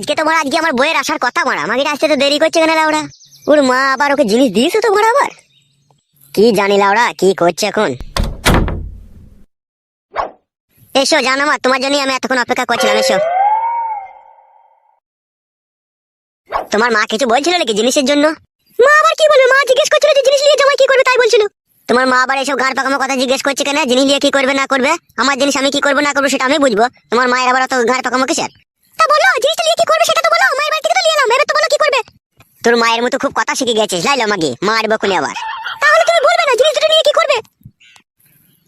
আজকে তো মারা আজকে আমার বইয়ের আসার কথা মারা আমাকে আসতে তো দেরি করছে কেন লাউড়া? ওর মা আবার ওকে জিনিস দিয়েছে তো মারা আবার? কি জানি লাউড়া, কি করছে এখন? এসো, জানো মা, তোমার জন্যই আমি এতক্ষণ অপেক্ষা করছিলাম, এসো। তোমার মা কিছু বলছিল নাকি জিনিসের জন্য? মা আবার কি বলবে? মা জিজ্ঞেস করছিল যে জিনিস নিয়ে জামাই কি করবে, তাই বলছিল। তোমার মা আবার এসব গাঁর পাকামো কথা জিজ্ঞেস করছে কেন? জিনিস নিয়ে কি করবে, না করবে? আমার জিনিস আমি কি করব, না করব, সেটা আমি বুঝব। তোমার মায়ের আবার অত গাঁর পাকামো কিসের? তা বলো জিনিসটা নিয়ে কি করবে সেটা তো বলো মায়ের বাড়ি থেকে তো নিয়ে এলাম এবার তো বলো কি করবে? তোর মায়ের মতো খুব কথা শিখে গেছিস লাইলো মাগি মারবো কোনে আবার। তাহলে তুমি বলবে না জিনিস দুটো নিয়ে কি করবে?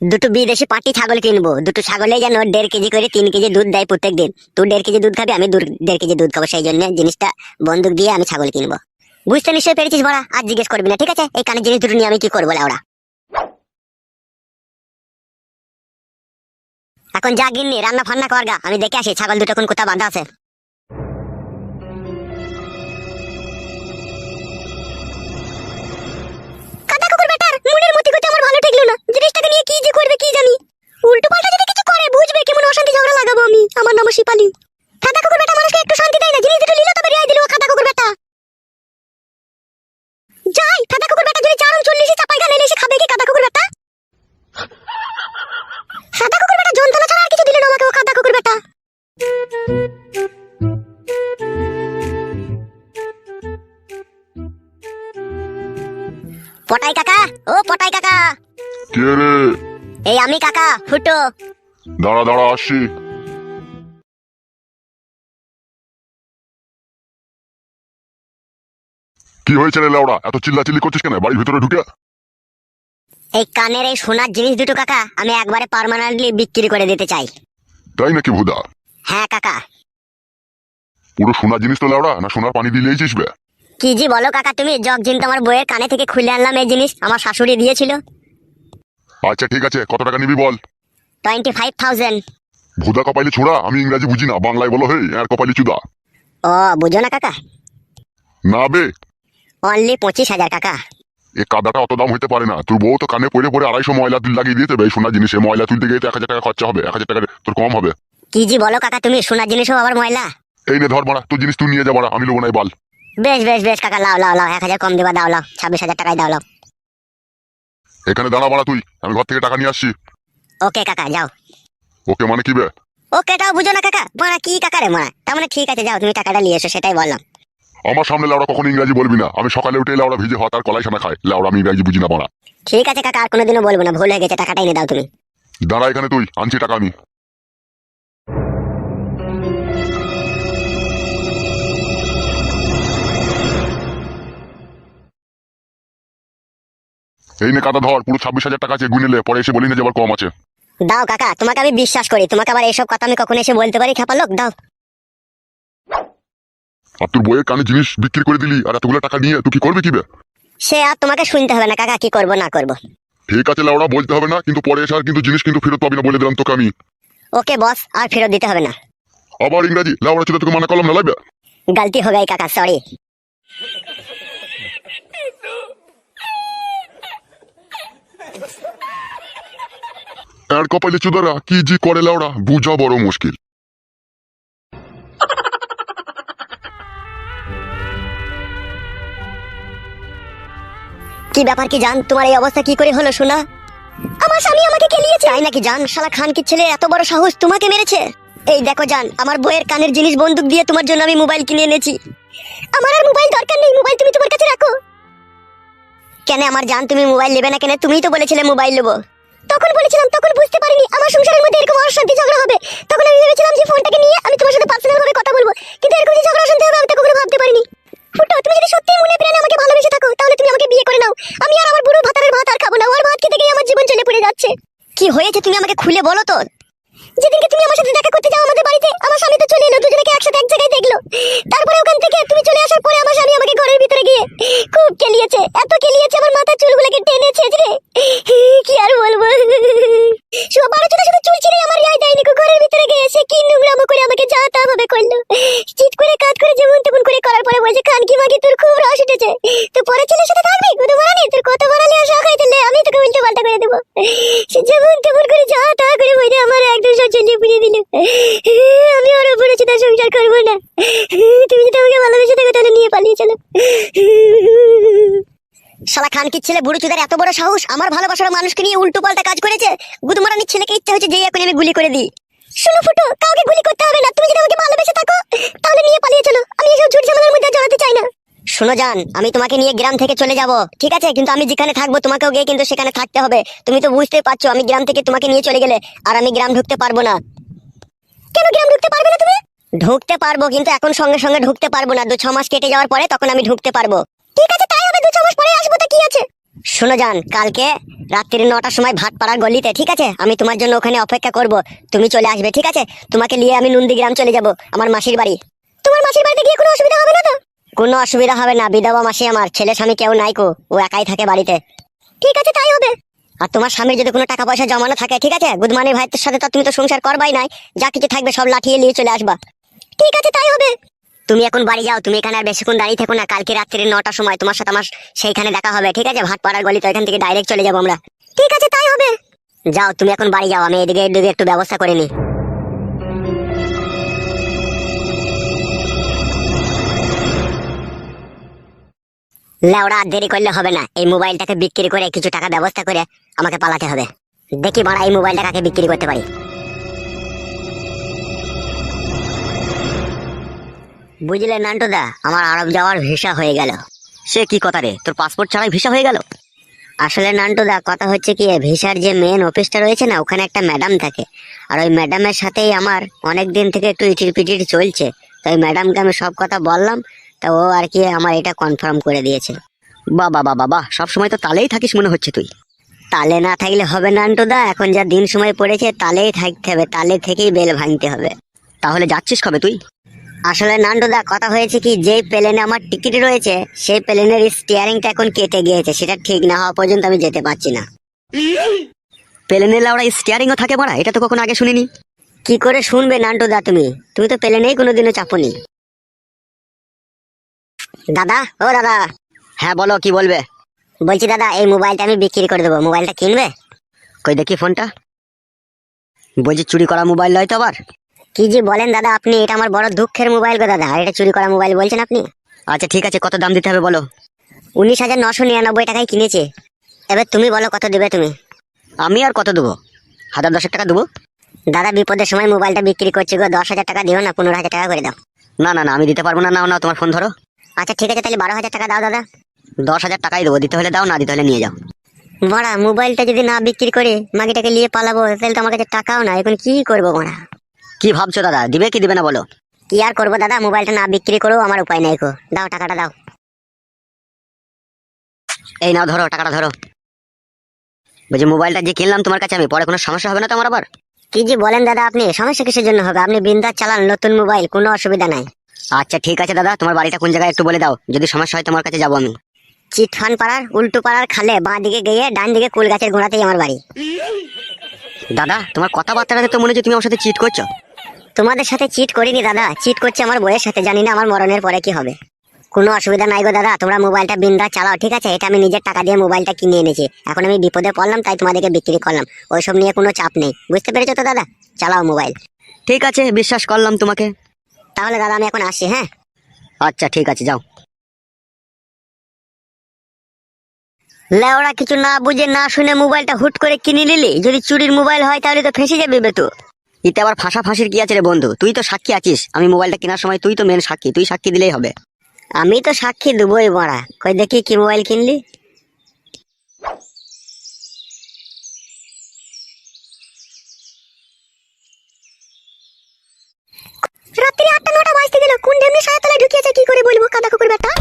দুটো বিদেশি পাটি ছাগল কিনবো দুটো ছাগলে যেন দেড় কেজি করে তিন কেজি দুধ দেয় প্রত্যেক দিন তুই দেড় কেজি দুধ খাবি আমি দেড় কেজি দুধ খাব সেই জন্য জিনিসটা বন্দুক দিয়ে আমি ছাগল কিনবো। বুঝতে নিশ্চয়ই পেরেছিস বড়া আর জিজ্ঞেস করবি না ঠিক আছে? এই কানের জিনিস দুটো নিয়ে আমি কি করব ওরা এখন যা গিন্নি, রান্না ফান্না করগা আমি দেখে আসি ছাগল দুটো কোন কোথা বাঁধা আছে। কাদা কুকুর বেটার মনের মতি গতি আমার ভালো ঠেকলো না। জিনিসটাকে নিয়ে কি যে করবে, কি জানি। পটাই কাকা ও পটাই কাকা। কে রে? এই আমি কাকা ফুটো দাঁড়া দাঁড়া আসছি। কি হয়েছে রে লেওড়া? এত চিল্লাচিল্লি করছিস কেন? বাড়ির ভিতরে ঢুকে? এই কানের এই সোনার জিনিস দুটো কাকা আমি একবারে পার্মানেন্টলি বিক্রি করে দিতে চাই। তাই নাকি ভুদা? হ্যাঁ কাকা। পুরো সোনার জিনিস তো লেওড়া না সোনার পানি দিলেই চিসবে কি জি বলো কাকা তুমি জগ জিন তোমার বইয়ের কানে থেকে খুলে আনলাম এই জিনিস আমার শাশুড়ি দিয়েছিল। আচ্ছা ঠিক আছে কত টাকা নিবি বল? টোয়েন্টি ফাইভ থাউজেন্ড ভুদা কপালি ছোড়া আমি ইংরাজি বুঝি না বাংলায় বলো হে আর কপালি চুদা। ও বুঝো না কাকা। না বে। অনলি পঁচিশ হাজার কাকা। এ কাদাটা অত দাম হইতে পারে না তোর বউ তো কানে পড়ে পড়ে আড়াইশো ময়লা তুল লাগিয়ে দিতে এই সোনার জিনিসে ময়লা তুলতে গিয়ে তো এক হাজার টাকা খরচা হবে এক হাজার টাকা তোর কম হবে। কি জি বলো কাকা তুমি সোনার জিনিসও আবার ময়লা। এই নে ধর মারা তোর জিনিস তুই নিয়ে যা মারা আমি লোবো নাই বাল। বেশ বেশ বেশ কাকা লাও লাও লাও এক হাজার কম দেবা দাও লাও ছাব্বিশ হাজার টাকায় দাও লাও এখানে দাঁড়া মারা তুই আমি ঘর থেকে টাকা নিয়ে আসছি। ওকে কাকা যাও। ওকে মানে কি বে? ওকে তাও বুঝো না কাকা মারা কি কাকা রে মারা? তার মানে ঠিক আছে যাও তুমি টাকাটা নিয়ে এসো সেটাই বললাম। আমার সামনে লাউড়া কখনো ইংরাজি বলবি না। আমি সকালে উঠে লাউড়া ভিজে হওয়া তার কলাই সানা খায় লাউড়া আমি ইংরাজি বুঝি না মারা। ঠিক আছে কাকা আর কোনোদিনও বলব না ভুল হয়ে গেছে টাকাটা এনে দাও তুমি। দাঁড়া এখানে তুই আনছি টাকা আমি। এই নে কাটা ধর পুরো ছাব্বিশ হাজার টাকা আছে গুনিলে পরে এসে বলি না যে আবার কম আছে। দাও কাকা তোমাকে আমি বিশ্বাস করি তোমাকে আবার এইসব কথা আমি কখনো এসে বলতে পারি খেপা লোক দাও। আর তোর বইয়ের কানে জিনিস বিক্রি করে দিলি আর এতগুলো টাকা নিয়ে তুই কি করবি কিবে সে আর তোমাকে শুনতে হবে না কাকা কি করব না করব। ঠিক আছে লাউড়া বলতে হবে না কিন্তু পরে এসে আর কিন্তু জিনিস কিন্তু ফেরত পাবি না বলে দিলাম তোকে আমি। ওকে বস আর ফেরত দিতে হবে না। আবার ইংরাজি লাউড়া ছিল তোকে মানা করলাম না লাগবে গালতি হবে কাকা সরি আর কপালে চুদারা, কি জি করে লাউড়া বুঝা বড় মুশকিল। কি ব্যাপার কি জান, তোমার এই অবস্থা কি করে হলো শোনা আমার স্বামী আমাকে খেলিয়েছে তাই নাকি জান, শালা খান কি ছেলে, এত বড় সাহস তোমাকে মেরেছে। এই দেখো জান, আমার বইয়ের কানের জিনিস বন্দুক দিয়ে তোমার জন্য আমি মোবাইল কিনে এনেছি। আমার আর মোবাইল দরকার নেই, মোবাইল তুমি তোমার কাছে রাখো। কেন আমার জান, তুমি মোবাইল নেবে না কেন? তুমিই তো বলেছিলে মোবাইল নেব। তখন বলেছিলাম, তখন বুঝতে পারিনি, আমার সংসারের মধ্যে এরকম অশান্তি ঝগড়া হবে। তখন আমি ভেবেছিলাম যে ফোনটাকে নিয়ে আমি তোমার সাথে পার্সোনাল ভাবে কথা বলব। কিন্তু এরকম যে ঝগড়া অশান্তি হবে, আমি তো কখনো ভাবতে পারিনি। ফুটো, তুমি যদি সত্যি মনে প্রাণে আমাকে ভালোবেসে থাকো, তাহলে তুমি আমাকে বিয়ে করে নাও। আমি আর আমার বুড়ো ভাতারের ভাত আর খাব না। ওর ভাত খেতে গিয়ে আমার জীবন চলে পড়ে যাচ্ছে। কি হয়েছে তুমি আমাকে খুলে বলো তো? যেদিনকে তুমি আমার সাথে দেখা করতে যাও আমাদের বাড়িতে, আমার স্বামী তো চলে এলো, দুজনকে একসাথে এক জায়গায় দেখল। তারপরে ওখান থেকে তুমি চলে আসার পরে আমার স্বামী আমাকে ঘরের ভিতরে গিয়ে খুব কেলিয়েছে। এত কেলিয়েছে আমার মাথার চুলগুলোকে টেনেছে রে কি আর বলব সবার জন্য শুধু চুল ছিঁড়ে আমার রায় দেয়নি গো, ঘরের ভিতরে গিয়ে এসে কি নোংরামো করে আমাকে যা তা ভাবে করল চিট করে কাজ করে যেমন তেমন করে করার পরে বলছে খান কি মাগি তোর খুব রস উঠেছে তো পরে ছেলের সাথে থাকবি গুদু মারানি তোর কত বাড়ালে আশা খাইতে আমি তোকে উল্টো পাল্টা করে দেবো সে যেমন তেমন করে যা তা করে বলে আমার একদম সচল্য পুড়ে দিল আমি ওর উপরে চিন্তা সংসার করব না খানকির ছেলে বুড়ো চুদার এত বড় সাহস আমার ভালোবাসার মানুষকে নিয়ে উল্টো পাল্টা কাজ করেছে? গুদমারানির ছেলেকে ইচ্ছা হচ্ছে যে এখন আমি গুলি করে দিই। শুনো ফুটো কাউকে গুলি করতে হবে না তুমি যদি আমাকে ভালোবেসে থাকো তাহলে নিয়ে পালিয়ে চলো। আমি এসব ঝুট ঝামেলার মধ্যে জড়াতে চাই না। শোনো জান আমি তোমাকে নিয়ে গ্রাম থেকে চলে যাব ঠিক আছে? কিন্তু আমি যেখানে থাকব তোমাকেও গিয়ে কিন্তু সেখানে থাকতে হবে। তুমি তো বুঝতে পারছ আমি গ্রাম থেকে তোমাকে নিয়ে চলে গেলে আর আমি গ্রাম ঢুকতে পারব না। কেন গ্রাম ঢুকতে পারবে না তুমি? ঢুকতে পারব কিন্তু এখন সঙ্গে সঙ্গে ঢুকতে পারব না। দু ছ মাস কেটে যাওয়ার পরে তখন আমি ঢুকতে পারব। ঠিক আছে তাই হবে দু ছ মাস পরে আসব তা কি আছে? শোনো যান কালকে রাত্রি নটার সময় ভাট পাড়ার গলিতে ঠিক আছে? আমি তোমার জন্য ওখানে অপেক্ষা করব। তুমি চলে আসবে ঠিক আছে? তোমাকে নিয়ে আমি নন্দীগ্রাম চলে যাব আমার মাসির বাড়ি। তোমার মাসির বাড়িতে গিয়ে কোনো অসুবিধা হবে না তো? কোনো অসুবিধা হবে না বিধবা মাসি আমার ছেলে স্বামী কেউ নাই কো ও একাই থাকে বাড়িতে। ঠিক আছে তাই হবে। আর তোমার স্বামীর যদি কোনো টাকা পয়সা জমানো থাকে ঠিক আছে? গুদমানি ভাইয়ের সাথে তো তুমি তো সংসার করবাই নাই যা কিছু থাকবে সব লাঠিয়ে নিয়ে চলে আসবা। ঠিক আছে তাই হবে। তুমি এখন বাড়ি যাও, তুমি এখানে আর বেশিক্ষণ দাঁড়িয়ে থেকো না। কালকে রাত্রি নটার সময় তোমার সাথে আমার সেইখানে দেখা হবে, ঠিক আছে? ভাট পাড়ার গলি তো এখান থেকে ডাইরেক্ট চলে যাব আমরা। ঠিক আছে, তাই হবে। যাও, তুমি এখন বাড়ি যাও, আমি এদিকে এদিকে একটু ব্যবস্থা করে নিই। লেওড়া, আর দেরি করলে হবে না। এই মোবাইলটাকে বিক্রি করে কিছু টাকা ব্যবস্থা করে আমাকে পালাতে হবে। দেখি বাড়া, এই মোবাইলটা কাকে বিক্রি করতে পারি। বুঝলে নান্টুদা, আমার আরব যাওয়ার ভিসা হয়ে গেল। সে কি কথা রে, তোর পাসপোর্ট ছাড়াই ভিসা হয়ে গেল? আসলে নান্টুদা, কথা হচ্ছে কি, ভিসার যে মেন অফিসটা রয়েছে না, ওখানে একটা ম্যাডাম থাকে। আর ওই ম্যাডামের সাথেই আমার অনেক দিন থেকে একটু ইটির পিটির চলছে। তো ওই ম্যাডামকে আমি সব কথা বললাম, তা ও আর কি আমার এটা কনফার্ম করে দিয়েছে। বাবা বাবা বাহ, সব সময় তো তালেই থাকিস মনে হচ্ছে তুই। তালে না থাকলে হবে নান্টুদা, এখন যা দিন সময় পড়েছে, তালেই থাকতে হবে, তালে থেকেই বেল ভাঙতে হবে। তাহলে যাচ্ছিস কবে তুই? আসলে নান্টুদা কথা হয়েছে কি যেই প্লেনে আমার টিকিট রয়েছে সেই প্লেনের স্টিয়ারিংটা এখন কেটে গিয়েছে সেটা ঠিক না হওয়া পর্যন্ত আমি যেতে পারছি না। প্লেনে লাউড়া স্টিয়ারিংও থাকে মারা এটা তো কখনো আগে শুনিনি। কি করে শুনবে নান্টুদা তুমি? তুমি তো প্লেনেই কোনোদিনও চাপনি। দাদা ও দাদা। হ্যাঁ বলো কি বলবে? বলছি দাদা এই মোবাইলটা আমি বিক্রি করে দেবো মোবাইলটা কিনবে? কই দেখি ফোনটা। বলছি চুরি করা মোবাইল নয় তো আবার। কি যে বলেন দাদা আপনি এটা আমার বড় দুঃখের মোবাইল গো দাদা আর এটা চুরি করা মোবাইল বলছেন আপনি? আচ্ছা ঠিক আছে কত দাম দিতে হবে বলো? উনিশ হাজার নশো নিরানব্বই টাকায় কিনেছে। এবার তুমি বলো কত দেবে তুমি? আমি আর কত দেবো? হাজার দশেক টাকা দেবো? দাদা বিপদের সময় মোবাইলটা বিক্রি করছি গো দশ হাজার টাকা দিও না পনেরো হাজার টাকা করে দাও। না না না আমি দিতে পারব না নাও না তোমার ফোন ধরো। আচ্ছা ঠিক আছে তাহলে বারো হাজার টাকা দাও দাদা। দশ হাজার টাকাই দেবো দিতে হলে দাও না দিতে হলে নিয়ে যাও। বড়া মোবাইলটা যদি না বিক্রি করে মাগিটাকে নিয়ে পালাবো তাহলে তো আমার কাছে টাকাও না এখন কি করব বড়া? কি ভাবছ দাদা? দিবে কি দিবে না বলো? কি আর করব দাদা? মোবাইলটা না বিক্রি করো আমার উপায় নাই দাও টাকাটা দাও। এই নাও ধরো টাকাটা ধরো। বলছি মোবাইলটা যে কিনলাম তোমার কাছে আমি পরে কোনো সমস্যা হবে না তো আমার আবার? কি যে বলেন দাদা আপনি? সমস্যা কিসের জন্য হবে? আপনি বিন্দাস চালান নতুন মোবাইল কোনো অসুবিধা নাই। আচ্ছা ঠিক আছে দাদা তোমার বাড়িটা কোন জায়গায় একটু বলে দাও। যদি সমস্যা হয় তোমার কাছে যাব আমি। চিটফান পাড়ার উল্টো পাড়ার খালে বাঁ দিকে গিয়ে ডান দিকে কুল গাছের গোড়াতেই আমার বাড়ি। দাদা তোমার কথাবার্তাটাতে তো মনে হচ্ছে তুমি আমার সাথে চিট করছ। তোমাদের সাথে চিট করিনি দাদা। চিট করছে আমার বইয়ের সাথে। জানি না আমার মরণের পরে কি হবে। কোনো অসুবিধা নাই গো দাদা। তোমরা মোবাইলটা বিন্দা চালাও ঠিক আছে? এটা আমি নিজের টাকা দিয়ে মোবাইলটা কিনে এনেছি। এখন আমি বিপদে পড়লাম তাই তোমাদেরকে বিক্রি করলাম। ওইসব নিয়ে কোনো চাপ নেই। বুঝতে পেরেছ তো দাদা? চালাও মোবাইল। ঠিক আছে বিশ্বাস করলাম তোমাকে। তাহলে দাদা আমি এখন আসছি হ্যাঁ? আচ্ছা ঠিক আছে যাও। লেওড়া কিছু না বুঝে না শুনে মোবাইলটা হুট করে কিনে নিলি। যদি চুরির মোবাইল হয় তাহলে তো ফেসে যাবে বেতু এতে আবার ফাঁসা ফাঁসির কি আছে রে বন্ধু? তুই তো সাক্ষী আছিস। আমি মোবাইলটা কেনার সময় তুই তো মেন সাক্ষী। তুই সাক্ষী দিলেই হবে। আমি তো সাক্ষী দেবই মারা কই দেখি কি মোবাইল কিনলি? রাত্রি আটটা, নটা বাজতে গেল। কোন ঢেমনি সায়াতলায় ঢুকিয়েছে? কি করে বলব? কাদা কুকুর বেটা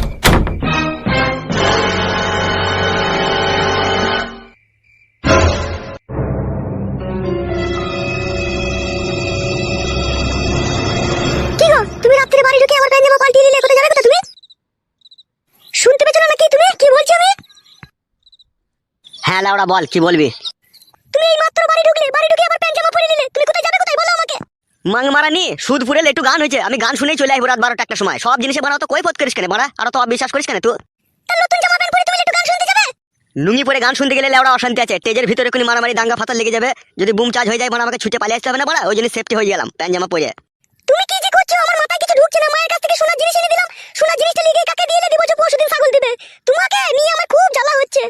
হ্যাঁ বল কি বলবি? তুমি এই মাত্র বাড়ি ঢুকলে বাড়ি ঢুকে আমার প্যান্ট জামা পরে নিলে তুমি কোথায় যাবে কোথায়? বলো আমাকে। মাং মারা নি সুদ ফুরেল একটু গান হয়েছে। আমি গান শুনেই চলে আসব রাত বারোটা একটা সময়। সব জিনিসে বানাও তো কই পথ করিস কেন? মারা আর তো অবিশ্বাস করিস কেন তুই? তা নতুন জামা প্যান্ট পরে তুমি একটু গান শুনতে যাবে? লুঙ্গি পরে গান শুনতে গেলে লেওড়া অশান্তি আছে। টেজের ভিতরে কোনো মারামারি দাঙ্গা ফাতাল লেগে যাবে। যদি বুম চার্জ হয়ে যায় মানে আমাকে ছুটে পালিয়ে আসতে হবে না বড়া? ওই জন্য সেফটি হয়ে গেলাম প্যান জামা পরে। তুমি কি যে করছ? আমার মাথায় কিছু ঢুকছে না। মায়ের কাছ থেকে সোনার জিনিস এনে দিলাম। সোনার জিনিসটা লিখে কাকে দিয়ে এনে দিব যে পরশুদিন ছাগল দিবে তোমাকে নিয়ে আমার খুব জ্বালা হচ্ছে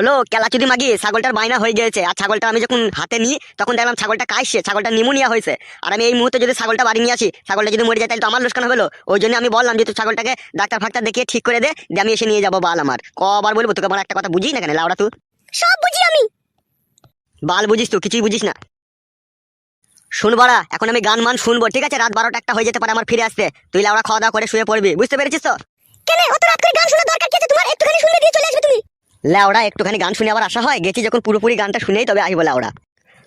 হলো কেলা কেলাচুদি মাগি ছাগলটার বায়না হয়ে গেছে আর ছাগলটা আমি যখন হাতে নিই তখন দেখলাম ছাগলটা কাশছে ছাগলটা নিমোনিয়া হয়েছে। আর আমি এই মুহূর্তে যদি ছাগলটা বাড়ি নিয়ে আসি ছাগলটা যদি মরে যায় তাহলে তো আমার লোকসান হবে লো। ওই জন্য আমি বললাম যে তুই ছাগলটাকে ডাক্তার ফাক্তার দেখিয়ে ঠিক করে দে দিয়ে আমি এসে নিয়ে যাব বাল আমার। কবার বলব তোকে আমার একটা কথা বুঝি না কেন লাউড়া তুই সব বুঝি আমি। বাল বুঝিস তো কিছুই বুঝিস না। শুন বাড়া এখন আমি গান মান শুনব ঠিক আছে? রাত বারোটা একটা হয়ে যেতে পারে আমার ফিরে আসতে। তুই লাউড়া খাওয়া দাওয়া করে শুয়ে পড়বি বুঝতে পেরেছিস তো? কেন অত রাত করে গান শোনার দরকার কি আছে? তোমার একটুখানি শুনলে দিয়ে চলে আসবে তুমি। লাউড়া একটুখানি গান শুনে আবার আসা হয়? গেছি যখন পুরোপুরি গানটা শুনেই তবে আসব লাউড়া।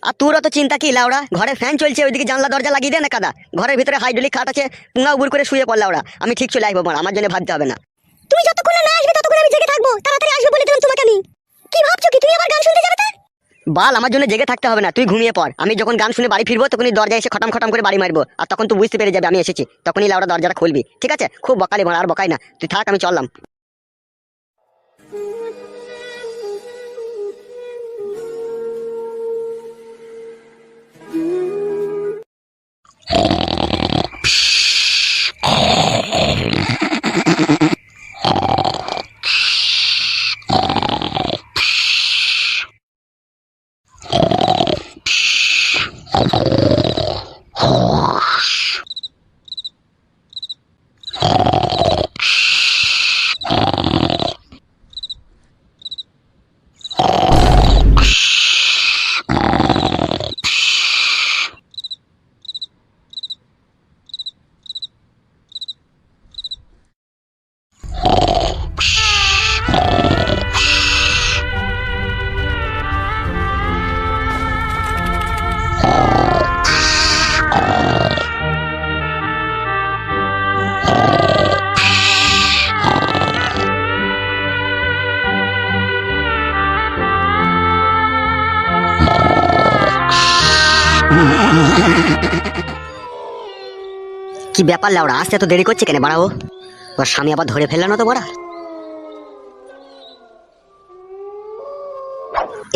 আর তোর অত চিন্তা কি লাউড়া? ঘরে ফ্যান চলছে ওইদিকে জানলা দরজা লাগিয়ে দে না কাদা। ঘরের ভিতরে হাইড্রোলিক খাট আছে পুঙ্গা উবুর করে শুয়ে পড় লাউড়া। আমি ঠিক চলে আসব মার, আমার জন্য ভাবতে হবে না। তুমি যতক্ষণ না আসবে ততক্ষণ আমি জেগে থাকব। তাড়াতাড়ি আসবে বলে দিলাম তোমাকে আমি। কি ভাবছ কি? তুমি আবার গান শুনতে যাবে বাল আমার জন্য জেগে থাকতে হবে না তুই ঘুমিয়ে পড়। আমি যখন গান শুনে বাড়ি ফিরবো তখনই দরজা এসে খটাম খটাম করে বাড়ি মারবো। আর তখন তুই বুঝতে পেরে যাবে আমি এসেছি। তখনই লাউড়া দরজাটা খুলবি ঠিক আছে? খুব বকালি মার আর বকাই না। তুই থাক আমি চললাম। Yeah. কি ব্যাপার লাউড়া? আসতে এত দেরি করছে কেন? বাড়াও। ওর স্বামী আবার ধরে ফেলল না তো বড়া?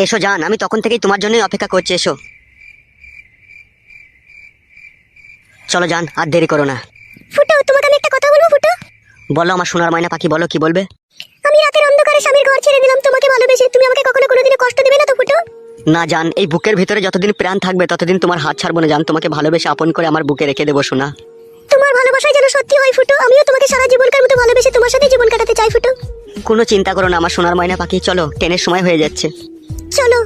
এসো জান আমি তখন থেকেই তোমার জন্যই অপেক্ষা করছি এসো। চলো যান। আর দেরি করো না। ফুটো তোমাকে আমি একটা কথা বলব ফুটো? বলো আমার সোনার মাইনা পাখি বলো কি বলবে? আমি রাতের অন্ধকারে স্বামীর ঘর ছেড়ে দিলাম তোমাকে ভালোবেসে। তুমি আমাকে কখনো কোনোদিনও কষ্ট দিবে না তো ফুটো? না জান এই বুকের ভিতরে যতদিন প্রাণ থাকবে ততদিন তোমার হাত ছাড়বো না জান। তোমাকে ভালোবেসে আপন করে আমার বুকে রেখে দেবো শোনা তোমার ভালোবাসায় যেন সত্যি হয় ফুটো আমিও তোমাকে সারা জীবনকার মতো ভালোবেসে তোমার সাথে জীবন কাটাতে চাই ফুটো। কোনো চিন্তা করো না আমার সোনার ময়না পাখি চলো ট্রেনের সময় হয়ে যাচ্ছে। চলো।